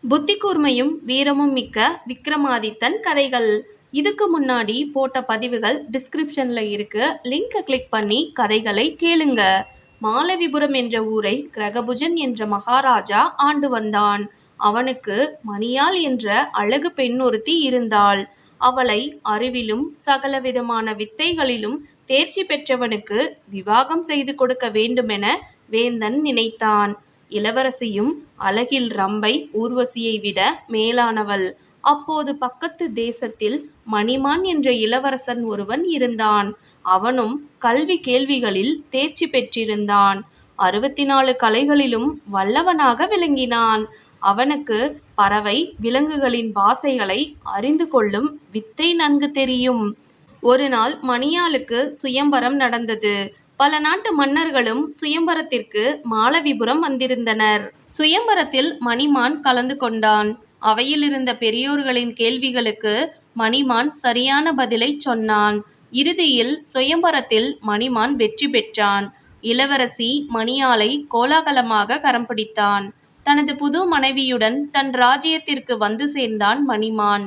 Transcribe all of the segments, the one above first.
புத்தி கூர்மையும் வீரமும் மிக்க விக்ரமாதித்தன் கதைகள். இதுக்கு முன்னாடி போட்ட பதிவுகள் டிஸ்கிரிப்ஷனில் இருக்கு. லிங்கை கிளிக் பண்ணி கதைகளை கேளுங்க. மாலவிபுரம் என்ற ஊரை கிரகபுஜன் என்ற மகாராஜா ஆண்டு வந்தான். அவனுக்கு மணியாள் என்ற அழகு பெண் ஒருத்தி இருந்தாள். அவளை அறிவிலும் சகலவிதமான வித்தைகளிலும் தேர்ச்சி பெற்றவனுக்கு விவாகம் செய்து கொடுக்க வேண்டுமென வேந்தன் நினைத்தான். இளவரசியும் அழகில் ரம்பை ஊர்வசியை விட மேலானவள். அப்போது பக்கத்து தேசத்தில் மணிமான் என்ற இளவரசன் ஒருவன் இருந்தான். அவனும் கல்வி கேள்விகளில் தேர்ச்சி பெற்றிருந்தான். அறுபத்தி நாலு கலைகளிலும் வல்லவனாக விளங்கினான். அவனுக்கு பறவை விலங்குகளின் பாசைகளை அறிந்து கொள்ளும் வித்தை நன்கு தெரியும். ஒரு நாள் மணியாளுக்கு சுயம்பரம் நடந்தது. பல நாட்டு மன்னர்களும் சுயம்பரத்திற்கு மாலவிபுரம் வந்திருந்தனர். சுயம்பரத்தில் மணிமான் கலந்து கொண்டான். அவையில் இருந்த பெரியோர்களின் கேள்விகளுக்கு மணிமான் சரியான பதிலை சொன்னான். இறுதியில் சுயம்பரத்தில் மணிமான் வெற்றி பெற்றான். இளவரசி மணியாலை கோலாகலமாக கரம் பிடித்தான். தனது புது மனைவியுடன் தன் ராஜ்யத்திற்கு வந்து சேர்ந்தான் மணிமான்.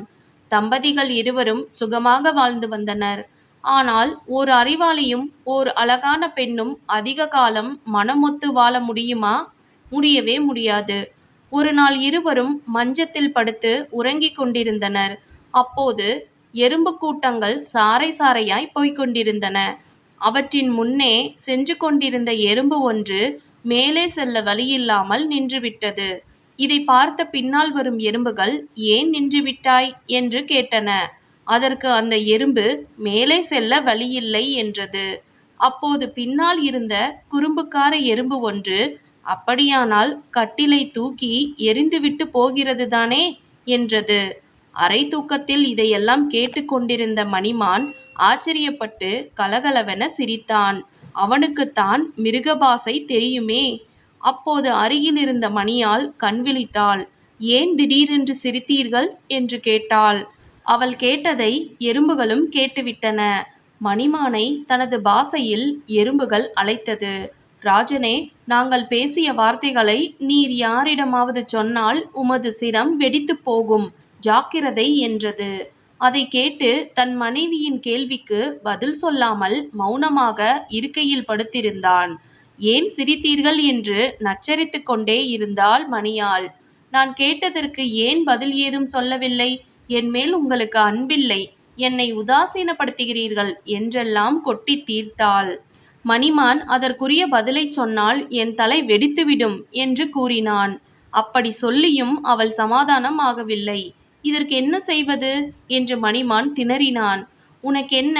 தம்பதிகள் இருவரும் சுகமாக வாழ்ந்து வந்தனர். ஆனால் ஓர் அறிவாளியும் ஓர் அழகான பெண்ணும் அதிக காலம் மனமொத்து வாழ முடியுமா? முடியவே முடியாது. ஒரு நாள் இருவரும் மஞ்சத்தில் படுத்து உறங்கிக் கொண்டிருந்தனர். அப்போது எறும்பு கூட்டங்கள் சாறை சாறையாய் போய்க் கொண்டிருந்தன. அவற்றின் முன்னே சென்று கொண்டிருந்த எறும்பு ஒன்று மேலே செல்ல வழியில்லாமல் நின்றுவிட்டது. இதை பார்த்த பின்னால் வரும் எறும்புகள் ஏன் நின்றுவிட்டாய்? என்று கேட்டன. அதற்கு அந்த எறும்பு மேலே செல்ல வழியில்லை என்றது. அப்போது பின்னால் இருந்த குறும்புக்கார எறும்பு ஒன்று அப்படியானால் கட்டிலை தூக்கி எரிந்துவிட்டு போகிறது தானே? என்றது. அரை தூக்கத்தில் இதையெல்லாம் கேட்டுக்கொண்டிருந்த மணிமான் ஆச்சரியப்பட்டு கலகலவென சிரித்தான். அவனுக்குத்தான் மிருகபாசை தெரியுமே? அப்போது அருகில் இருந்த மணியால் கண்விழித்தாள் ஏன் திடீரென்று சிரித்தீர்கள்? என்று கேட்டாள். அவள் கேட்டதை எறும்புகளும் கேட்டுவிட்டன. மணிமானை தனது பாசையில் எறும்புகள் அழைத்தது. ராஜனே நாங்கள் பேசிய வார்த்தைகளை நீர் யாரிடமாவது சொன்னால் உமது சிரம் வெடித்துப் போகும் ஜாக்கிரதை என்றது. அதை கேட்டு தன் மனைவியின் கேள்விக்கு பதில் சொல்லாமல் மௌனமாக இருக்கையில் படுத்திருந்தான். ஏன் சிரித்தீர்கள் என்று நச்சரித்து கொண்டே இருந்தாள் மணியாள். நான் கேட்டதற்கு ஏன் பதில் ஏதும் சொல்லவில்லை? என் மேல் உங்களுக்கு அன்பில்லை. என்னை உதாசீனப்படுத்துகிறீர்கள் என்றெல்லாம் கொட்டி தீர்த்தாள். மணிமான் அதற்குரிய பதிலை சொன்னால் என் தலை வெடித்துவிடும் என்று கூறினான். அப்படி சொல்லியும் அவள் சமாதானம் ஆகவில்லை. இதற்கு என்ன செய்வது? என்று மணிமான் திணறினான். உனக்கென்ன?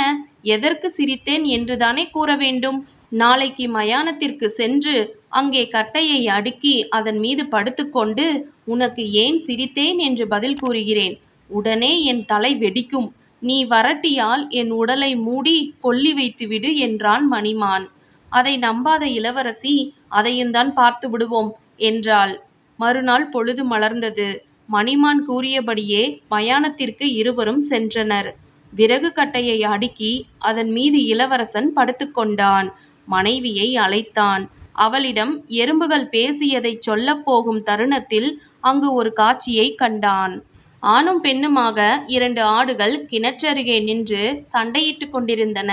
எதற்கு சிரித்தேன் என்றுதானே கூற வேண்டும். நாளைக்கு மயானத்திற்கு சென்று அங்கே கட்டையை அடுக்கி அதன் மீது படுத்துக்கொண்டு உனக்கு ஏன் சிரித்தேன் என்று பதில் கூறுகிறேன். உடனே என் தலை வெடிக்கும். நீ வரட்டியால் என் உடலை மூடி கொல்லி வைத்துவிடு என்றான் மணிமான். அதை நம்பாத இளவரசி அதையும்தான் பார்த்து விடுவோம் என்றாள். மறுநாள் பொழுது மலர்ந்தது. மணிமான் கூறியபடியே மயானத்திற்கு இருவரும் சென்றனர். விறகு கட்டையை அடுக்கி அதன் மீது இளவரசன் படுத்துக்கொண்டான் மனைவியை அழைத்தான். அவளிடம் எறும்புகள் பேசியதைச் சொல்லப் போகும் தருணத்தில் அங்கு ஒரு காட்சியை கண்டான். ஆணும் பெண்ணுமாக இரண்டு ஆடுகள் கிணற்றருகே நின்று சண்டையிட்டு கொண்டிருந்தன.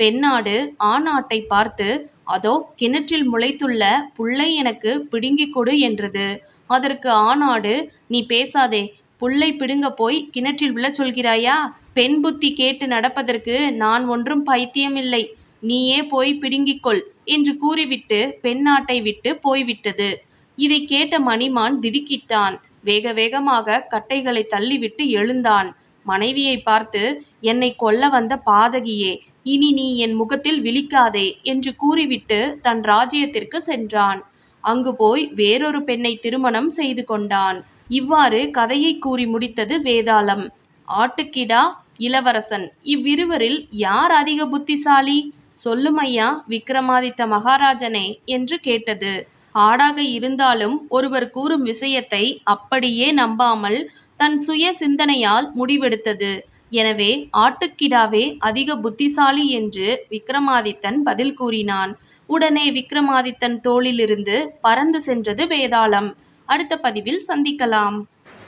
பெண்ணாடு ஆண் ஆட்டை பார்த்து அதோ கிணற்றில் முளைத்துள்ள புல்லை எனக்கு பிடுங்கிக் கொடு என்றது. அதற்கு ஆணாடு நீ பேசாதே புல்லை பிடுங்க போய் கிணற்றில் விழச் சொல்கிறாயா? பெண் புத்தி கேட்டு நடப்பதற்கு நான் ஒன்றும் பைத்தியமில்லை. நீயே போய் பிடுங்கிக்கொள் என்று கூறிவிட்டு பெண்ணாட்டை விட்டு போய்விட்டது. இதை கேட்ட மணிமான் திடுக்கிட்டான். வேக வேகமாக கட்டைகளை தள்ளிவிட்டு எழுந்தான். மனைவியை பார்த்து என்னை கொல்ல வந்த பாதகியே இனி நீ என் முகத்தில் விழிக்காதே என்று கூறிவிட்டு தன் ராஜ்யத்திற்கு சென்றான். அங்கு போய் வேறொரு பெண்ணை திருமணம் செய்து கொண்டான். இவ்வாறு கதையை கூறி முடித்தது வேதாளம். ஆட்டுக்கிடா இளவரசன் இவ்விருவரில் யார் அதிக புத்திசாலி? சொல்லுமையா விக்ரமாதித்த மகாராஜனே என்று கேட்டது. ஆடாக இருந்தாலும் ஒருவர் கூறும் விஷயத்தை அப்படியே நம்பாமல் தன் சுய சிந்தனையால் முடிவெடுத்தது. எனவே ஆட்டுக்கிடாவே அதிக புத்திசாலி என்று விக்ரமாதித்தன் பதில் கூறினான். உடனே விக்ரமாதித்தன் தோளிலிருந்து பறந்து சென்றது வேதாளம். அடுத்த பதிவில் சந்திக்கலாம்.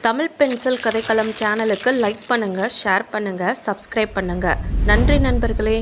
தமிழ் பென்சில் கதைக்களம் சேனலுக்கு லைக் பண்ணுங்கள் ஷேர் பண்ணுங்கள் சப்ஸ்கிரைப் பண்ணுங்கள் நன்றி நண்பர்களே.